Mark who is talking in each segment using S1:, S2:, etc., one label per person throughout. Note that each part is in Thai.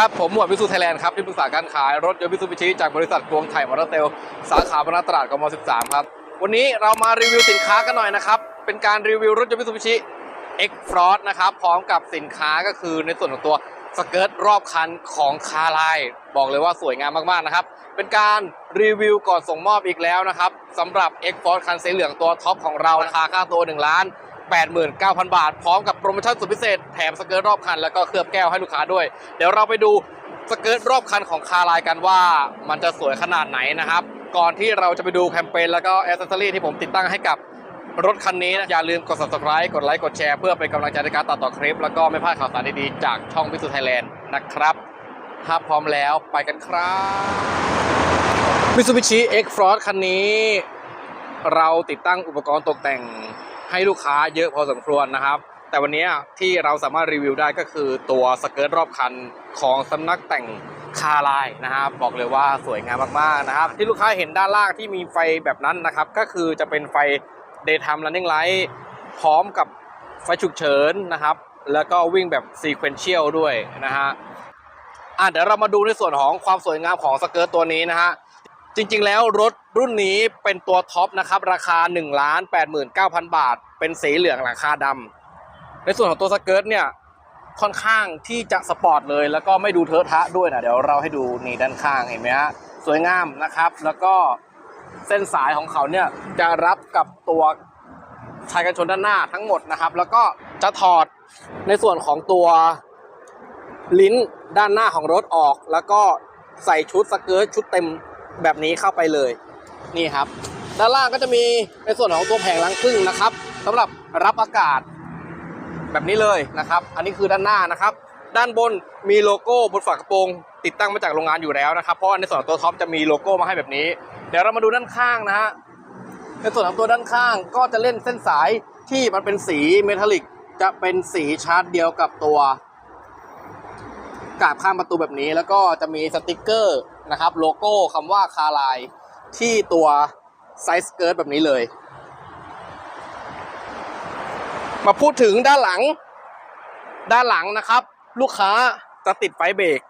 S1: ครับผมหมวดวิสุทธิไทยแลนด์ครับที่ปรึกษาการขายรถยนต์วิสุทธิจากบริษัทกวงไทยมอเตอร์เซลสาขาบรรณตราดกม13 ครับ วันนี้เรามารีวิวสินค้ากันหน่อยนะครับ เป็นการรีวิวรถยนต์วิสุทธิ X f r o s t นะครับ พร้อมกับสินค้าก็คือในส่วนของตัวสเกิร์ตรอบคันของคาร์ไลบอกเลยว่าสวยงามมากๆนะครับ เป็นการรีวิวก่อนส่งมอบอีกแล้วนะครับสำหรับ X f o r คันสีเหลืองตัวท็อปของเราราคาค่าตัว 1 ล้าน 89,000 บาท พร้อมกับโปรโมชั่นสุดพิเศษ แถมสเกิร์ตรอบคัน แล้วก็เคลือบแก้วให้ลูกค้าด้วย เดี๋ยวเราไปดูสเกิร์ตรอบคันของคาร์ไลกันว่ามันจะสวยขนาดไหนนะครับ ก่อนที่เราจะไปดูแคมเปญแล้วก็แอสเซสซอรี่ที่ผมติดตั้งให้กับรถคันนี้นะอย่าลืมกด subscribe กดไลค์กดแชร์เพื่อเป็นกำลังใจในการตัดต่อคลิป แล้วก็ไม่พลาดข่าวสารดีๆ จากช่องวิสุทธิ์ไทยแลนด์นะครับ ถ้าพร้อมแล้วไปกันครับมิ t ูบิชิ X Frost คันนี้ เราติดตั้งอุปกรณ์ตกแต่ง ให้ลูกค้าเยอะพอสมควรนะครับ แต่วันนี้ที่เราสามารถรีวิวได้ก็คือตัวสเกิร์ตรอบคันของสำนักแต่งคาร์ไลน์นะครับบอกเลยว่าสวยงามมากๆนะครับ ที่ลูกค้าเห็นด้านล่างที่มีไฟแบบนั้นนะครับ ก็คือจะเป็นไฟ daytime running light พร้อมกับไฟฉุกเฉินนะครับ แล้วก็วิ่งแบบ sequential ด้วยนะฮะอะเดี๋ยวเรามาดูในส่วนของความสวยงามของสเกิร์ตตัวนี้นะฮะ จริง ๆ แล้วรถรุ่นนี้เป็นตัวท็อปนะครับ ราคา 1 8 9 0 0 0 บาท เป็นสีเหลืองหลังคาดำในส่วนของตัวสเกิร์ตเนี่ยค่อนข้างที่จะสปอร์ตเลย แล้วก็ไม่ดูเทอะทะด้วยนะเดี๋ยวเราให้ดูนี่ด้านข้างเห็นไหมฮะสวยงามนะครับ แล้วก็เส้นสายของเขาเนี่ยจะรับกับตัวชายกันชนด้านหน้าทั้งหมดนะครับ แล้วก็จะถอดในส่วนของตัวลิ้นด้านหน้าของรถออก แล้วก็ใส่ชุดสเกิร์ตชุดเต็ม แบบนี้เข้าไปเลยนี่ครับ ด้านล่างก็จะมีในส่วนของตัวแผงล้างพึ่งนะครับสำหรับรับอากาศ แบบนี้เลยนะครับ อันนี้คือด้านหน้านะครับ ด้านบนมีโลโก้บนฝากระโปรงติดตั้งมาจากโรงงานอยู่แล้วนะครับ เพราะในส่วนของตัวท็อปจะมีโลโก้มาให้แบบนี้ เดี๋ยวเรามาดูด้านข้างนะฮะในส่วนของตัวด้านข้างก็จะเล่นเส้นสายที่มันเป็นสีเมทัลลิกจะเป็นสีชาร์จเดียวกับตัว กาบข้ามประตูแบบนี้ แล้วก็จะมีสติกเกอร์นะครับ โลโก้คำว่าคาร์ไลที่ตัวไซส์เกิร์ตแบบนี้เลย มาพูดถึงด้านหลัง ด้านหลังนะครับ ลูกค้าจะติดไฟเบรก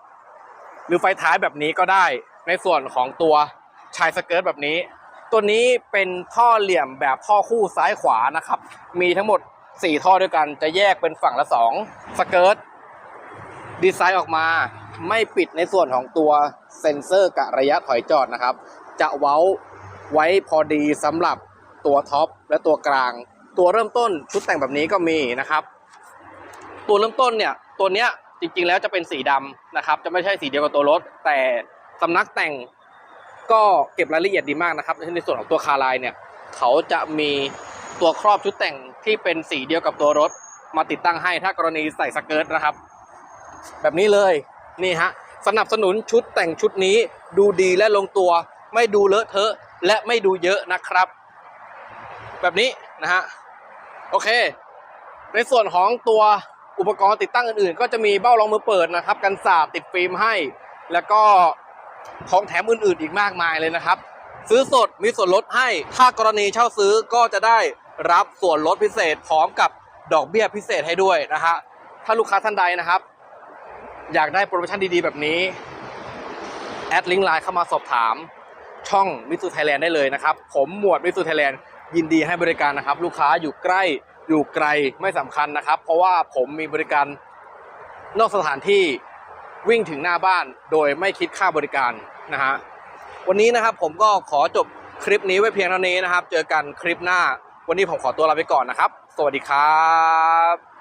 S1: หรือไฟท้ายแบบนี้ก็ได้ ในส่วนของตัวชายสเกิร์ตแบบนี้ ตัวนี้เป็นท่อเหลี่ยมแบบท่อคู่ซ้ายขวานะครับ มีทั้งหมด 4 ท่อด้วยกันจะแยกเป็นฝั่งละ 2 สเกิร์ต ดีไซน์ออกมาไม่ปิดในส่วนของตัวเซ็นเซอร์กะระยะถอยจอดนะครับ จะเว้าไว้พอดีสำหรับตัวท็อปและตัวกลาง ตัวเริ่มต้นชุดแต่งแบบนี้ก็มีนะครับ ตัวเริ่มต้นเนี่ยตัวเนี้ยจริงๆแล้วจะเป็นสีดำนะครับ จะไม่ใช่สีเดียวกับตัวรถ แต่สำนักแต่งก็เก็บรายละเอียดดีมากนะครับ ในส่วนของตัวคาร์ไลน์เนี่ย เขาจะมีตัวครอบชุดแต่งที่เป็นสีเดียวกับตัวรถ มาติดตั้งให้ถ้ากรณีใส่สเกิร์ตนะครับ แบบนี้เลยนี่ฮะสนับสนุนชุดแต่งชุดนี้ดูดีและลงตัว ไม่ดูเลอะเทอะและไม่ดูเยอะนะครับ แบบนี้นะฮะโอเค ในส่วนของตัวอุปกรณ์ติดตั้งอื่นๆ ก็จะมีเบ้ารองมือเปิดนะครับ กันสาดติดฟิล์มให้ แล้วก็ของแถมอื่นๆอีกมากมายเลยนะครับ ซื้อสดมีส่วนลดให้ ถ้ากรณีเช่าซื้อก็จะได้รับส่วนลดพิเศษพร้อมกับดอกเบี้ยพิเศษให้ด้วยนะฮะถ้าลูกค้าท่านใดนะครับ อยากได้โปรโมชั่นดีๆ แบบนี้ แอดลิงก์ไลน์เข้ามาสอบถามช่องมิสูไทยแลนด์ได้เลยนะครับ ผมหมวดมิสูไทยแลนด์ยินดีให้บริการนะครับ ลูกค้าอยู่ใกล้อยู่ไกลไม่สำคัญนะครับ เพราะว่าผมมีบริการนอกสถานที่วิ่งถึงหน้าบ้านโดยไม่คิดค่าบริการนะฮะวันนี้นะครับผมก็ขอจบคลิปนี้ไว้เพียงเท่านี้นะครับ เจอกันคลิปหน้า วันนี้ผมขอตัวลาไปก่อนนะครับ สวัสดีครับ